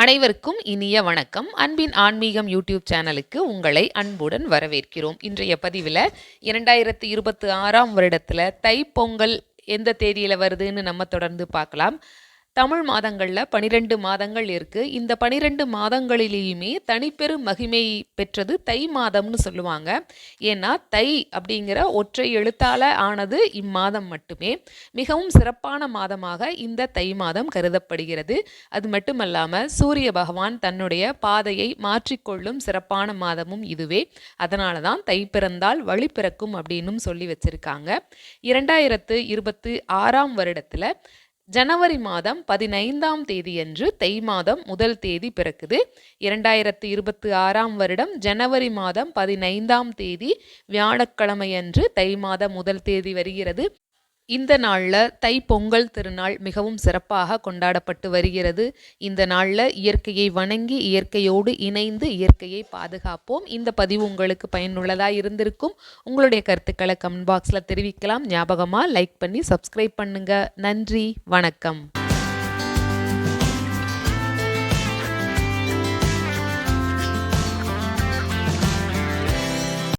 அனைவருக்கும் இனிய வணக்கம். அன்பின் ஆன்மீகம் யூடியூப் சேனலுக்கு உங்களை அன்புடன் வரவேற்கிறோம். இன்றைய பதிவில் இரண்டாயிரத்தி இருபத்தி ஆறாம் வருடத்தில் தைப்பொங்கல் எந்த தேதியில் வருதுன்னு நம்ம தொடர்ந்து பார்க்கலாம். தமிழ் மாதங்களில் பனிரெண்டு மாதங்கள் இருக்குது இந்த பனிரெண்டு மாதங்களிலேயுமே தனிப்பெரும் மகிமை பெற்றது தை மாதம்னு சொல்லுவாங்க. ஏன்னா தை அப்படிங்கிற ஒற்றை எழுத்தால் ஆனது இம்மாதம் மட்டுமே. மிகவும் சிறப்பான மாதமாக இந்த தை மாதம் கருதப்படுகிறது. அது மட்டுமல்லாமல் சூரிய பகவான் தன்னுடைய பாதையை மாற்றிக்கொள்ளும் சிறப்பான மாதமும் இதுவே. அதனால தான் தை பிறந்தால் வழி பிறக்கும் அப்படின்னும் சொல்லி வச்சிருக்காங்க. இரண்டாயிரத்து இருபத்தி ஆறாம் வருடத்தில் ஜனவரி மாதம் பதினைந்தாம் தேதியன்று தை மாதம் முதல் தேதி பிறக்குது. இரண்டாயிரத்தி இருபத்தி ஆறாம் வருடம் ஜனவரி மாதம் பதினைந்தாம் தேதி வியாழக்கிழமையன்று தை மாதம் முதல் தேதி வருகிறது. இந்த நாளில் தை பொங்கல் திருநாள் மிகவும் சிறப்பாக கொண்டாடப்பட்டு வருகிறது. இந்த நாளில் இயற்கையை வணங்கி இயற்கையோடு இணைந்து இயற்கையை பாதுகாப்போம். இந்த பதிவு உங்களுக்கு பயனுள்ளதாக இருந்திருக்கும். உங்களுடைய கருத்துக்களை கமெண்ட் பாக்ஸில் தெரிவிக்கலாம். ஞாபகமாக லைக் பண்ணி சப்ஸ்கிரைப் பண்ணுங்கள் நன்றி. வணக்கம்.